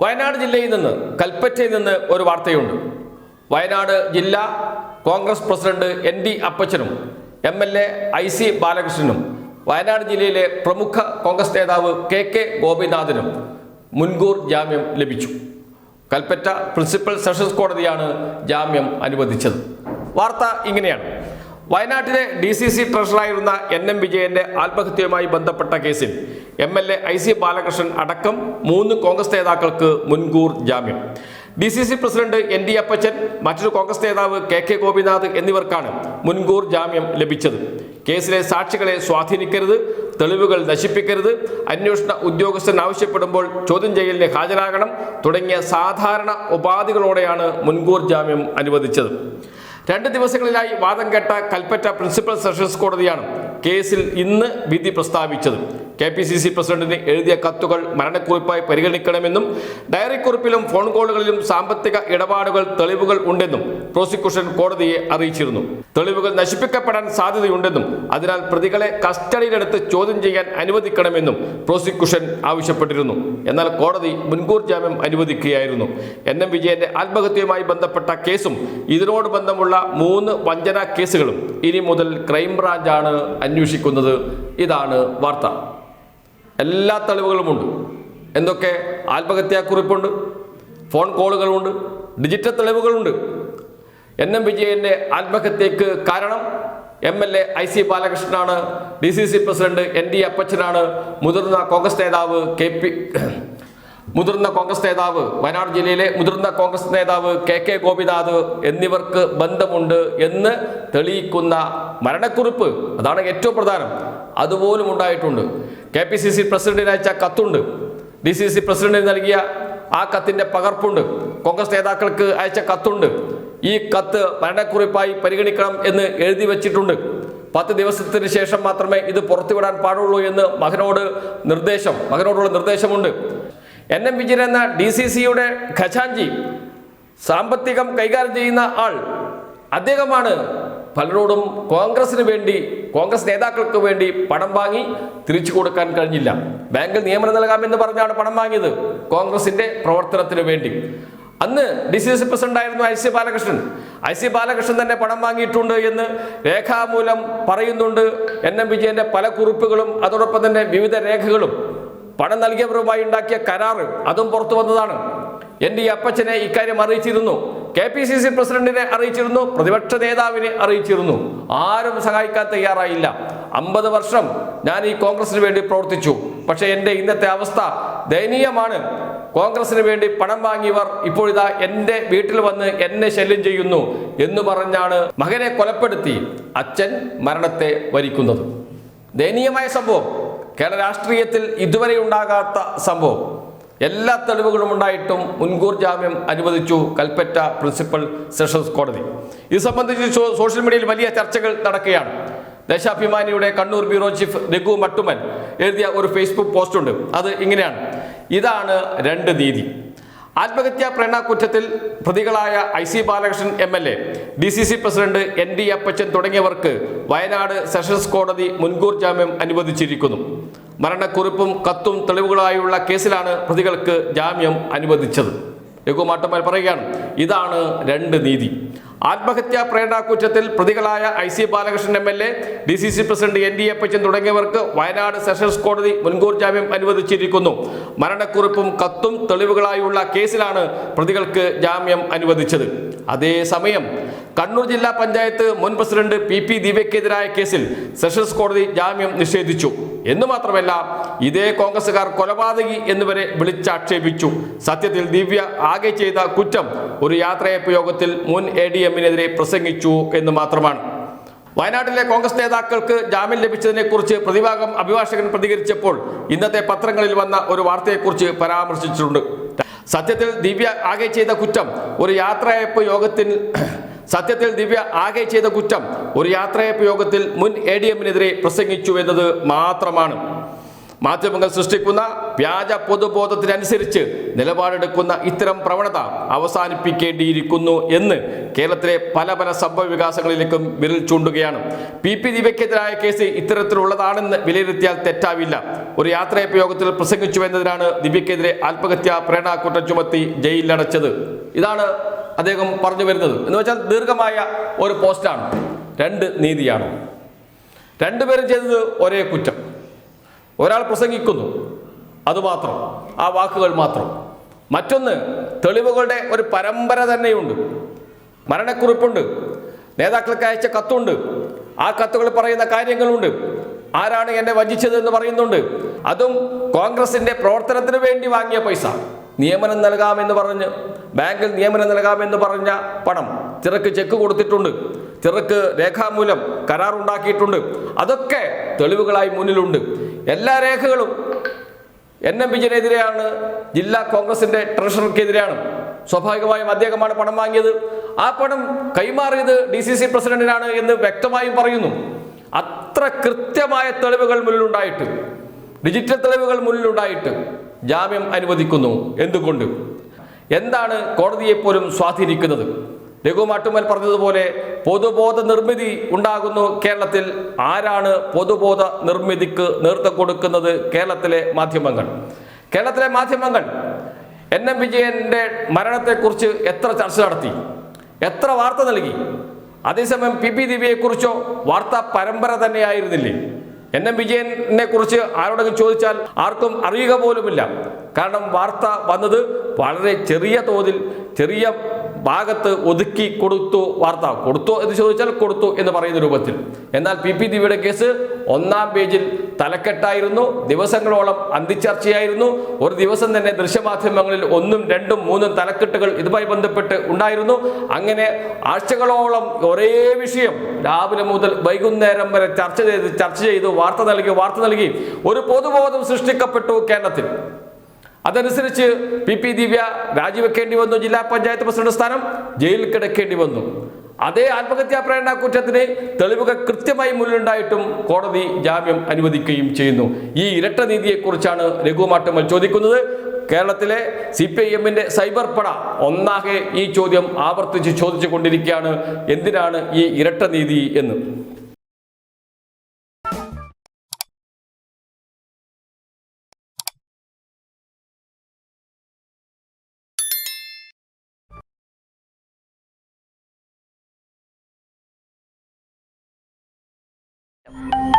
വയനാട് ജില്ലയിൽ നിന്ന് കൽപ്പറ്റയിൽ നിന്ന് ഒരു വാർത്തയുണ്ട്. വയനാട് ജില്ലാ കോൺഗ്രസ് പ്രസിഡന്റ് എൻ ഡി അപ്പച്ചനും M L A I C ബാലകൃഷ്ണനും Wayanad ജില്ലയിലെ പ്രമുഖ കോൺഗ്രസ് നേതാവ് കെ കെ ഗോപിനാഥിനും മുൻകൂർ ജാമ്യം ലഭിച്ചു. കൽപ്പറ്റ പ്രിൻസിപ്പൽ സെഷൻസ് കോടതിയാണ് ജാമ്യം അനുവദിച്ചത്. വാർത്ത ഇങ്ങനെയാണ്. വയനാട്ടിലെ ഡി സി സി ട്രഷറായിരുന്ന എൻ എം വിജയന്റെ ആത്മഹത്യയുമായി ബന്ധപ്പെട്ട കേസിൽ M L A I C Balakrishnan അടക്കം മൂന്ന് കോൺഗ്രസ് നേതാക്കൾക്ക് മുൻകൂർ ജാമ്യം. D C C president N D Appachan മറ്റൊരു കോൺഗ്രസ് നേതാവ് കെ കെ ഗോപിനാഥ് എന്നിവർക്കാണ് മുൻകൂർ ജാമ്യം ലഭിച്ചത്. കേസിലെ സാക്ഷികളെ സ്വാധീനിക്കരുത് തെളിവുകൾ നശിപ്പിക്കരുത് അന്വേഷണ ഉദ്യോഗസ്ഥൻ ആവശ്യപ്പെടുമ്പോൾ ചോദ്യം ചെയ്യലിന് ഹാജരാകണം തുടങ്ങിയ സാധാരണ ഉപാധികളോടെയാണ് മുൻകൂർ ജാമ്യം അനുവദിച്ചത്. രണ്ട് ദിവസങ്ങളിലായി വാദം കേട്ട കൽപ്പറ്റ പ്രിൻസിപ്പൽ സെഷൻസ് കോടതിയാണ്. കേസിൽ ഇന്ന് വിധി പ്രസ്താവിച്ചത് കെ പി സി സി പ്രസിഡന്റിന് എഴുതിയ കത്തുകൾ മരണക്കുറിപ്പായി പരിഗണിക്കണമെന്നും ഡയറി കുറിപ്പിലും ഫോൺ കോളുകളിലും സാമ്പത്തിക ഇടപാടുകൾ തെളിവുകൾ ഉണ്ടെന്നും പ്രോസിക്യൂഷൻ കോടതിയെ അറിയിച്ചിരുന്നു. തെളിവുകൾ നശിപ്പിക്കപ്പെടാൻ സാധ്യതയുണ്ടെന്നും അതിനാൽ പ്രതികളെ കസ്റ്റഡിയിലെടുത്ത് ചോദ്യം ചെയ്യാൻ അനുവദിക്കണമെന്നും പ്രോസിക്യൂഷൻ ആവശ്യപ്പെട്ടിരുന്നു. എന്നാൽ കോടതി മുൻകൂർ ജാമ്യം അനുവദിക്കുകയായിരുന്നു. എൻ എം വിജയന്റെ ആത്മഹത്യയുമായി ബന്ധപ്പെട്ട കേസും ഇതിനോട് ബന്ധമുള്ള മൂന്ന് വഞ്ചന കേസുകളും ഇനി മുതൽ ക്രൈംബ്രാഞ്ചാണ് അന്വേഷിക്കുന്നത് ഇതാണ് വാർത്ത. എല്ലാ തെളിവുകളുമുണ്ട്. എന്തൊക്കെ ആത്മഹത്യാക്കുറിപ്പുണ്ട് ഫോൺ കോളുകളുണ്ട്. ഡിജിറ്റൽ തെളിവുകളുണ്ട്. എൻ എം വിജയന്റെ ആത്മഹത്യക്ക് കാരണം M L A I C ബാലകൃഷ്ണനാണ്. D C C president N D അപ്പച്ചനാണ്. മുതിർന്ന കോൺഗ്രസ് നേതാവ് കെ പി മുതിർന്ന കോൺഗ്രസ് നേതാവ് വയനാട് ജില്ലയിലെ മുതിർന്ന കോൺഗ്രസ് നേതാവ് കെ കെ ഗോപിനാഥ് എന്നിവർക്ക് ബന്ധമുണ്ട് എന്ന് തെളിയിക്കുന്ന മരണക്കുറിപ്പ് അതാണ് ഏറ്റവും പ്രധാനം. അതുപോലും ഉണ്ടായിട്ടുണ്ട്. കെ പി സി സി പ്രസിഡന്റിന് അയച്ച കത്തുണ്ട്. ഡി സി സി പ്രസിഡന്റിന് നൽകിയ ആ കത്തിന്റെ പകർപ്പുണ്ട്. കോൺഗ്രസ് നേതാക്കൾക്ക് അയച്ച കത്തുണ്ട്. ഈ കത്ത് മരണക്കുറിപ്പായി പരിഗണിക്കണം എന്ന് എഴുതി വച്ചിട്ടുണ്ട്. പത്ത് ദിവസത്തിന് ശേഷം മാത്രമേ ഇത് പുറത്തുവിടാൻ പാടുള്ളൂ എന്ന് മകനോട് നിർദ്ദേശം മകനോടുള്ള നിർദ്ദേശമുണ്ട്. എൻ എം വിജയൻ എന്ന ഡി സി സിയുടെ ഖജാൻജി സാമ്പത്തികം കൈകാര്യം ചെയ്യുന്ന ആൾ അദ്ദേഹമാണ് പലരോടും കോൺഗ്രസിന് വേണ്ടി കോൺഗ്രസ് നേതാക്കൾക്ക് വേണ്ടി പണം വാങ്ങി തിരിച്ചു കൊടുക്കാൻ കഴിഞ്ഞില്ല. ബാങ്കിൽ നിയമനം നൽകാമെന്ന് പറഞ്ഞാണ് പണം വാങ്ങിയത് കോൺഗ്രസിന്റെ പ്രവർത്തനത്തിന് വേണ്ടി. അന്ന് ഡി സി സി പ്രസിഡന്റ് ആയിരുന്നു I C Balakrishnan. I C Balakrishnan തന്നെ പണം വാങ്ങിയിട്ടുണ്ട് എന്ന് രേഖാമൂലം പറയുന്നുണ്ട്. എൻ എം വിജയന്റെ പല കുറിപ്പുകളും അതോടൊപ്പം തന്നെ വിവിധ രേഖകളും പണം നൽകിയവരുമായി ഉണ്ടാക്കിയ കരാറ് അതും പുറത്തു വന്നതാണ്. എന്റെ ഈ അപ്പച്ചനെ ഇക്കാര്യം അറിയിച്ചിരുന്നു. കെ പി സി സി പ്രസിഡന്റിനെ അറിയിച്ചിരുന്നു. പ്രതിപക്ഷ നേതാവിനെ അറിയിച്ചിരുന്നു. ആരും സഹായിക്കാൻ തയ്യാറായില്ല. അമ്പത് വർഷം ഞാൻ ഈ കോൺഗ്രസിന് വേണ്ടി പ്രവർത്തിച്ചു. പക്ഷേ എന്റെ ഇന്നത്തെ അവസ്ഥ ദയനീയമാണ്. കോൺഗ്രസിന് വേണ്ടി പണം വാങ്ങിയവർ ഇപ്പോഴിതാ എന്റെ വീട്ടിൽ വന്ന് എന്നെ ശല്യം ചെയ്യുന്നു എന്ന് പറഞ്ഞാണ് മകനെ കൊലപ്പെടുത്തി അച്ഛൻ മരണത്തെ വരിക്കുന്നത്. ദയനീയമായ സംഭവം. കേരള രാഷ്ട്രീയത്തിൽ ഇതുവരെ ഉണ്ടാകാത്ത സംഭവം. എല്ലാ തെളിവുകളും ഉണ്ടായിട്ടും മുൻകൂർ ജാമ്യം അനുവദിച്ചു കൽപ്പറ്റ പ്രിൻസിപ്പൽ സെഷൻസ് കോടതി. ഇത് സംബന്ധിച്ച് സോഷ്യൽ മീഡിയയിൽ വലിയ ചർച്ചകൾ നടക്കുകയാണ്. ദേശാഭിമാനിയുടെ കണ്ണൂർ ബ്യൂറോ ചീഫ് രഘു മട്ടുമൻ എഴുതിയ ഒരു ഫേസ്ബുക്ക് പോസ്റ്റുണ്ട് അത് ഇങ്ങനെയാണ്. ഇതാണ് രണ്ട് നീതി. ആത്മഹത്യാ പ്രേരണാകുറ്റത്തിൽ പ്രതികളായ I C Balakrishnan M L A D C C president N D Appachan തുടങ്ങിയവർക്ക് വയനാട് സെഷൻസ് കോടതി മുൻകൂർ ജാമ്യം അനുവദിച്ചിരിക്കുന്നു. മരണക്കുറിപ്പും കത്തും തെളിവുകളായുള്ള കേസിലാണ് പ്രതികൾക്ക് ജാമ്യം അനുവദിച്ചത്. രഘുമാട്ടമ്മൽ പറയുകയാണ് ഇതാണ് രണ്ട് നീതി. ആത്മഹത്യാ പ്രേരണാകുറ്റത്തിൽ പ്രതികളായ I C Balakrishnan M L A D C C president N D Appachan തുടങ്ങിയവർക്ക് വയനാട് സെഷൻസ് കോടതി മുൻകൂർ ജാമ്യം അനുവദിച്ചിരിക്കുന്നു. മരണക്കുറിപ്പും കത്തും തെളിവുകളായുള്ള കേസിലാണ് പ്രതികൾക്ക് ജാമ്യം അനുവദിച്ചത്. അതേസമയം കണ്ണൂർ ജില്ലാ പഞ്ചായത്ത് മുൻ പ്രസിഡന്റ് പി പി ദിവ്യക്കെതിരായ കേസിൽ സെഷൻസ് കോടതി ജാമ്യം നിഷേധിച്ചു. എന്ന് മാത്രമല്ല ഇതേ കോൺഗ്രസുകാർ കൊലപാതകി എന്നിവരെ വിളിച്ചാക്ഷേപിച്ചു. സത്യത്തിൽ ദിവ്യ ആകെ ചെയ്ത കുറ്റം ഒരു യാത്രയപ്പ് യോഗത്തിൽ മുൻ എ ഡി എമ്മിനെതിരെ പ്രസംഗിച്ചു എന്ന് മാത്രമാണ്. വയനാട്ടിലെ കോൺഗ്രസ് നേതാക്കൾക്ക് ജാമ്യം ലഭിച്ചതിനെ കുറിച്ച് പ്രതിഭാഗം അഭിഭാഷകൻ പ്രതികരിച്ചപ്പോൾ ഇന്നത്തെ പത്രങ്ങളിൽ വന്ന ഒരു വാർത്തയെക്കുറിച്ച് പരാമർശിച്ചിട്ടുണ്ട്. സത്യത്തിൽ ദിവ്യ ആകെ ചെയ്ത കുറ്റം ഒരു യാത്രയപ്പ് യോഗത്തിൽ സത്യത്തിൽ ദിവ്യ ആകെ ചെയ്ത കുറ്റം ഒരു യാത്രയപ്പ് യോഗത്തിൽ മുൻ എ ഡി എമ്മിനെതിരെ പ്രസംഗിച്ചു എന്നത് മാത്രമാണ്. മാധ്യമങ്ങൾ സൃഷ്ടിക്കുന്ന വ്യാജ പൊതുബോധത്തിനനുസരിച്ച് നിലപാടെടുക്കുന്ന ഇത്തരം പ്രവണത അവസാനിപ്പിക്കേണ്ടിയിരിക്കുന്നു എന്ന് കേരളത്തിലെ പല പല സംഭവ വികാസങ്ങളിലേക്കും വിരൽ ചൂണ്ടുകയാണ്. പി പി ദിവ്യക്കെതിരായ കേസ് ഇത്തരത്തിലുള്ളതാണെന്ന് വിലയിരുത്തിയാൽ തെറ്റാവില്ല. ഒരു യാത്രയപ്പ് യോഗത്തിൽ പ്രസംഗിച്ചു എന്നതിനാണ് ദിവ്യക്കെതിരെ ആത്മഹത്യാ പ്രേരണാക്കുറ്റം ചുമത്തി ജയിലിലടച്ചത്. ഇതാണ് അദ്ദേഹം പറഞ്ഞു വരുന്നത്. എന്ന് വെച്ചാൽ ദീർഘമായ ഒരു പോസ്റ്റാണ്. രണ്ട് നീതിയാണ്. രണ്ടുപേരും ചെയ്തത് ഒരേ കുറ്റം. ഒരാൾ പ്രസംഗിക്കുന്നു. അതുമാത്രം ആ വാക്കുകൾ മാത്രം. മറ്റൊന്ന് തെളിവുകളുടെ ഒരു പരമ്പര തന്നെയുണ്ട്. മരണക്കുറിപ്പുണ്ട്. നേതാക്കൾക്ക് അയച്ച കത്തുണ്ട്. ആ കത്തുകൾ പറയുന്ന കാര്യങ്ങളുണ്ട്. ആരാണ് എന്നെ വഞ്ചിച്ചത് എന്ന് പറയുന്നുണ്ട്. അതും കോൺഗ്രസിന്റെ പ്രവർത്തനത്തിന് വേണ്ടി വാങ്ങിയ പൈസ. നിയമനം നൽകാമെന്ന് പറഞ്ഞ് ബാങ്കിൽ നിയമനം നൽകാമെന്ന് പറഞ്ഞ പണം ചിറക്ക് ചെക്ക് കൊടുത്തിട്ടുണ്ട്. ചിറക്ക് രേഖാമൂലം കരാറുണ്ടാക്കിയിട്ടുണ്ട്. അതൊക്കെ തെളിവുകളായി മുന്നിലുണ്ട്. എല്ലാ രേഖകളും എൻ എം വിജയനെതിരെയാണ് ജില്ലാ കോൺഗ്രസിന്റെ ട്രഷറർക്കെതിരെയാണ്. സ്വാഭാവികമായും അദ്ദേഹമാണ് പണം വാങ്ങിയത്. ആ പണം കൈമാറിയത് ഡി സി സി പ്രസിഡന്റിനാണ് എന്ന് വ്യക്തമായും പറയുന്നു. അത്ര കൃത്യമായ തെളിവുകൾ മുന്നിലുണ്ടായിട്ട് ഡിജിറ്റൽ തെളിവുകൾ മുന്നിലുണ്ടായിട്ട് ജാമ്യം അനുവദിക്കുന്നു. എന്തുകൊണ്ട്? എന്താണ് കോടതിയെ പോലും സ്വാധീനിക്കുന്നത്? രഘു മാട്ടുമൽ പറഞ്ഞതുപോലെ പൊതുബോധ നിർമ്മിതി ഉണ്ടാകുന്നു കേരളത്തിൽ. ആരാണ് പൊതുബോധ നിർമ്മിതിക്ക് നേതൃത്വം കൊടുക്കുന്നത് കേരളത്തിലെ മാധ്യമങ്ങൾ? കേരളത്തിലെ മാധ്യമങ്ങൾ എൻ എം വിജയന്റെ മരണത്തെക്കുറിച്ച് എത്ര ചർച്ച നടത്തി? എത്ര വാർത്ത നൽകി? അതേസമയം പി പി ദിവ്യയെക്കുറിച്ചോ വാർത്താ പരമ്പര തന്നെയായിരുന്നില്ലേ? എൻ എം വിജയനെ കുറിച്ച് ആരോടെങ്കിലും ചോദിച്ചാൽ ആർക്കും അറിയുക പോലുമില്ല. കാരണം വാർത്ത വന്നത് വളരെ ചെറിയ തോതിൽ ചെറിയ ഭാഗത്ത് ഒതുക്കി കൊടുത്തു വാർത്ത. കൊടുത്തു എന്ന് ചോദിച്ചാൽ കൊടുത്തു എന്ന് പറയുന്ന രൂപത്തിൽ. എന്നാൽ പി പി ദിവിയുടെ കേസ് ഒന്നാം പേജിൽ തലക്കെട്ടായിരുന്നു ദിവസങ്ങളോളം അന്തിച്ചർച്ചയായിരുന്നു. ഒരു ദിവസം തന്നെ ദൃശ്യമാധ്യമങ്ങളിൽ ഒന്നും രണ്ടും മൂന്നും തലക്കെട്ടുകൾ ഇതുമായി ബന്ധപ്പെട്ട് ഉണ്ടായിരുന്നു. അങ്ങനെ ആഴ്ചകളോളം ഒരേ വിഷയം രാവിലെ മുതൽ വൈകുന്നേരം വരെ ചർച്ച ചെയ്ത് ചർച്ച ചെയ്തു വാർത്ത നൽകി വാർത്ത നൽകി. ഒരു പൊതുബോധം സൃഷ്ടിക്കപ്പെട്ടു കേരളത്തിൽ. അതനുസരിച്ച് പി പി ദിവ്യ രാജിവെക്കേണ്ടി വന്നു ജില്ലാ പഞ്ചായത്ത് പ്രസിഡന്റ് സ്ഥാനം ജയിലിൽ കിടക്കേണ്ടി വന്നു. അതേ ആത്മഹത്യാ പ്രേരണ കുറ്റത്തിന് തെളിവുകൾ കൃത്യമായി മുന്നിലുണ്ടായിട്ടും കോടതി ജാമ്യം അനുവദിക്കുകയും ചെയ്യുന്നു. ഈ ഇരട്ട നീതിയെക്കുറിച്ചാണ് രഘുമാട്ടമ്മൽ ചോദിക്കുന്നത്. കേരളത്തിലെ സി പി ഐ എമ്മിന്റെ സൈബർ പട ഒന്നാകെ ഈ ചോദ്യം ആവർത്തിച്ച് ചോദിച്ചു കൊണ്ടിരിക്കുകയാണ് എന്തിനാണ് ഈ ഇരട്ട നീതി എന്ന്? you